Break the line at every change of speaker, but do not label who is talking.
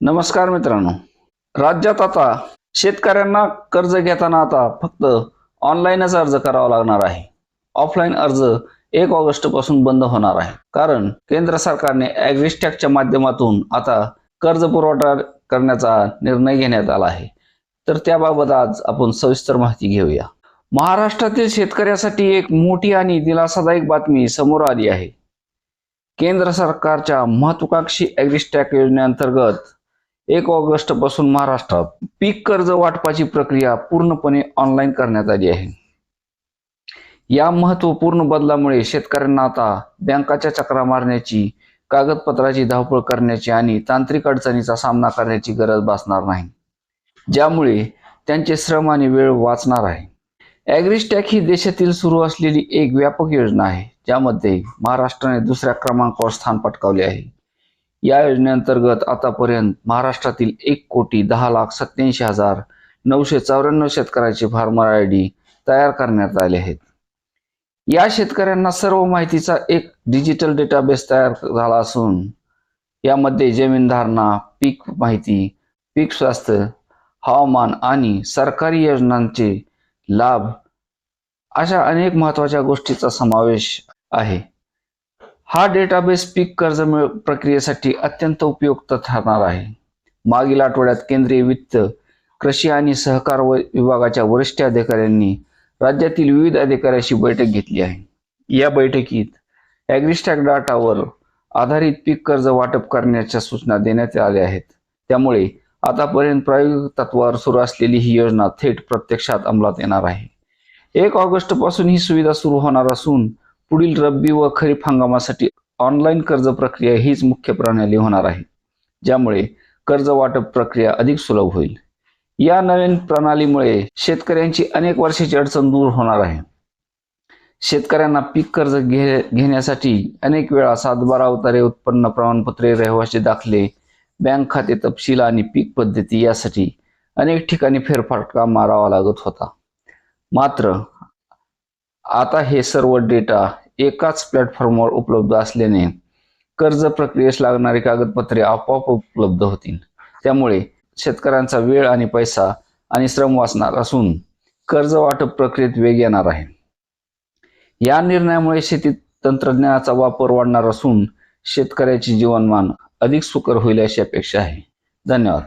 नमस्कार मित्रांनो. राज्यात आता शेतकऱ्यांना कर्ज घेताना आता फक्त ऑनलाईनच अर्ज करावा लागणार आहे. ऑफलाईन अर्ज एक ऑगस्टपासून बंद होणार आहे. कारण केंद्र सरकारने ॲग्रिस्टॅकच्या माध्यमातून आता कर्ज पुरवठा करण्याचा निर्णय घेण्यात आला आहे. तर त्याबाबत आज आपण सविस्तर माहिती घेऊया. महाराष्ट्रातील शेतकऱ्यासाठी एक मोठी आणि दिलासादायक बातमी समोर आली आहे. केंद्र सरकारच्या महत्वाकांक्षी ॲग्रिस्टॅक योजनेअंतर्गत एक ऑगस्टपासून महाराष्ट्रात पीक कर्ज वाटपाची प्रक्रिया पूर्णपणे ऑनलाईन करण्यात आली आहे. या महत्त्वपूर्ण बदलामुळे शेतकऱ्यांना आता बँकाच्या चक्रा मारण्याची कागदपत्राची धावपळ करण्याची आणि तांत्रिक अडचणीचा सामना करण्याची गरज भासणार नाही. ज्यामुळे त्यांचे श्रम आणि वेळ वाचणार आहे. ॲग्रिस्टॅक ही देशातील सुरू असलेली एक व्यापक योजना आहे ज्यामध्ये महाराष्ट्राने दुसऱ्या क्रमांकावर स्थान पटकावले आहे. या योजनेअंतर्गत आतापर्यंत महाराष्ट्रातील एक कोटी दहा लाख सत्याऐंशी हजार नऊशे चौऱ्याण्णव शेतकऱ्याचे फार्मर आय डी तयार करण्यात आले आहेत. या शेतकऱ्यांना सर्व माहितीचा एक डिजिटल डेटाबेस तयार झाला असून यामध्ये जमीन धारणा पीक माहिती पीक स्वास्थ्य हवामान आणि सरकारी योजनांचे लाभ अशा अनेक महत्त्वाच्या गोष्टीचा समावेश आहे. हा डेटाबेस पीक कर्ज मिळ प्रक्रियेसाठी अत्यंत उपयुक्त ठरणार आहे. मागील आठवड्यात केंद्रीय वित्त कृषी आणि सहकार व- विभागाच्या वरिष्ठ अधिकाऱ्यांनी राज्यातील विविध अधिकाऱ्यांशी बैठक घेतली आहे. या बैठकीत ॲग्रिस्टॅक डाटावर आधारित पीक कर्ज वाटप करण्याच्या सूचना देण्यात आल्या आहेत. त्यामुळे आतापर्यंत प्रायोगिक तत्वावर सुरू असलेली ही योजना थेट प्रत्यक्षात अंमलात येणार आहे. एक ऑगस्टपासून ही सुविधा सुरू होणार असून पुढील रब्बी व खरीप हंगामासाठी ऑनलाईन कर्ज प्रक्रिया हीच मुख्य प्रणाली होणार आहे ज्यामुळे कर्ज वाटप प्रक्रिया अधिक सुलभ होईल. या नवीन प्रणालीमुळे शेतकऱ्यांची अनेक वर्षाची अडचण दूर होणार आहे. शेतकऱ्यांना पीक कर्ज घे घेण्यासाठी अनेक वेळा सातबारा उतारे उत्पन्न प्रमाणपत्रे रहिवासी दाखले बँक खाते तपशील आणि पीक पद्धती यासाठी अनेक ठिकाणी फेरफटका मारावा लागत होता. मात्र आता हे सर्व डेटा एकाच प्लॅटफॉर्मवर उपलब्ध असल्याने कर्ज प्रक्रियेस लागणारी कागदपत्रे आपोआप उपलब्ध होतील. त्यामुळे शेतकऱ्यांचा वेळ आणि पैसा आणि श्रम वाचणार असून कर्ज वाटप प्रक्रियेत वेग येणार आहे. या निर्णयामुळे शेतीत तंत्रज्ञानाचा वापर वाढणार असून शेतकऱ्याचे जीवनमान अधिक सुकर होईल अशी अपेक्षा आहे. धन्यवाद.